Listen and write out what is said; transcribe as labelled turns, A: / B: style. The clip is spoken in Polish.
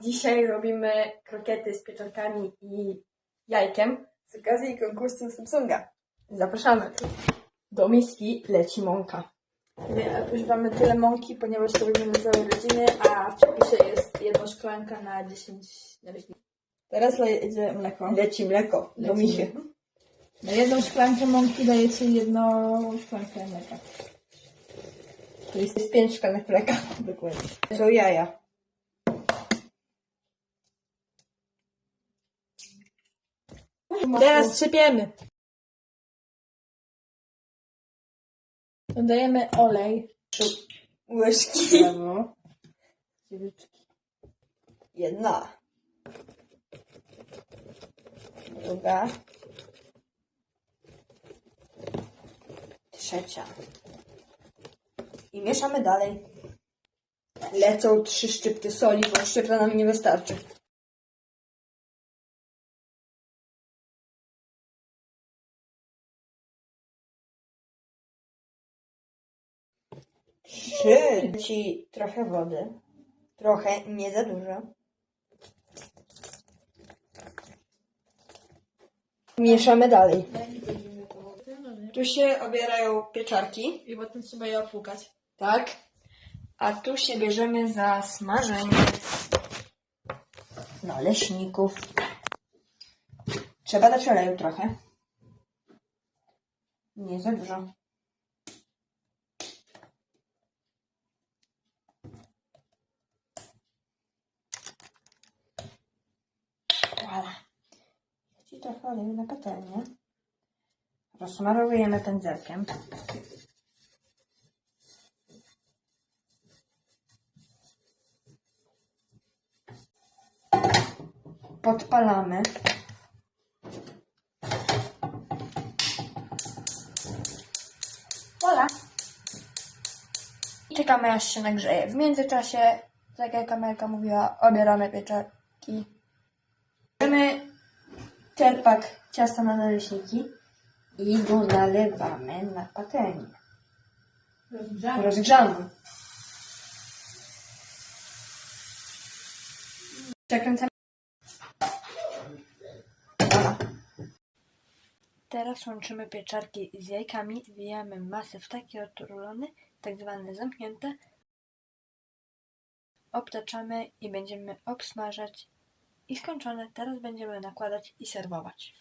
A: Dzisiaj robimy krokiety z pieczarkami i jajkiem z okazji konkursu Samsunga. Zapraszamy. Do miski leci mąka.
B: Używamy tyle mąki, ponieważ to robimy na całe rodziny, a w przepisie jest jedna szklanka na 10 narośli. Teraz lejecie mleko.
A: Leci mleko do
B: Leci
A: michy.
B: Na jedną szklankę mąki dajecie jedną szklankę mleka.
A: To jest, pięć szklanek mleka.
B: Dokładnie.
A: Co jaja.
B: Teraz trzepiemy. Dodajemy olej.
A: łyżki.
B: Brawo. Dziewyczki.
A: Jedna. Druga. Trzecia. I mieszamy dalej. Lecą trzy szczypty soli, bo szczypta nam nie wystarczy. Trzy. Ci trochę wody. Trochę, nie za dużo. Mieszamy dalej. Tu się obierają pieczarki,
B: I potem trzeba je opłukać.
A: tak? A tu się bierzemy za smażenie naleśników. Trzeba dać oleju trochę. Nie za dużo. Ci trochę oleju na patelnię. Rozsmarowujemy pędzelkiem. Podpalamy. Voilà. I czekamy aż się nagrzeje. W międzyczasie, tak jak kamerka mówiła, obieramy pieczarki. Bierzemy czerpak ciasta na naleśniki i go nalewamy na patelnię. Rozgrzaną. Przekręcamy. Dobra. Teraz łączymy pieczarki z jajkami, zwijamy masę w takie oto rulony, tak zwane zamknięte. Obtaczamy i będziemy obsmażać i skończone. Teraz będziemy nakładać i serwować.